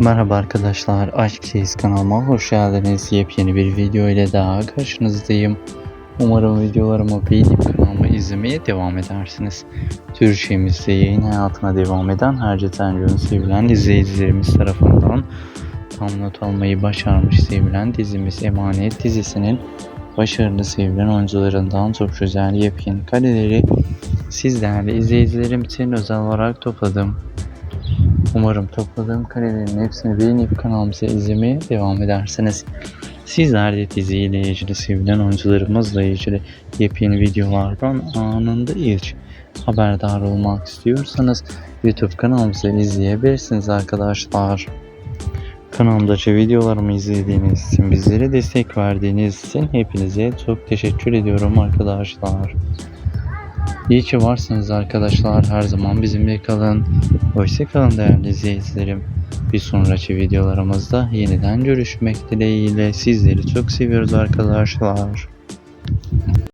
Merhaba arkadaşlar, Aşk Çeyiz kanalıma hoş geldiniz. Yepyeni bir video ile daha karşınızdayım. Umarım videolarımı beğenip kanalımı izlemeye devam edersiniz. Türkçemizde yayın hayatına devam eden Herce Tenco'nun sevilen izleyicilerimiz tarafından tam not almayı başarmış sevilen dizimiz Emanet dizisinin başarılı sevilen oyuncularından çok güzel yepyeni kareleri siz değerli izleyicilerim için özel olarak topladım. Umarım topladığım karelerin hepsini beğenip kanalımıza izlemeye devam edersiniz. Sizler de diziyle ilgili sevilen oyuncularımızla ilgili yepyeni videolardan anında ilk haberdar olmak istiyorsanız YouTube kanalımızı izleyebilirsiniz arkadaşlar. Kanalımdaki videolarımı izlediğiniz için, bizlere destek verdiğiniz için hepinize çok teşekkür ediyorum arkadaşlar. İyi ki varsınız arkadaşlar. Her zaman bizimle kalın. Hoşçakalın değerli izleyicilerim. Bir sonraki videolarımızda yeniden görüşmek dileğiyle sizleri çok seviyoruz arkadaşlar.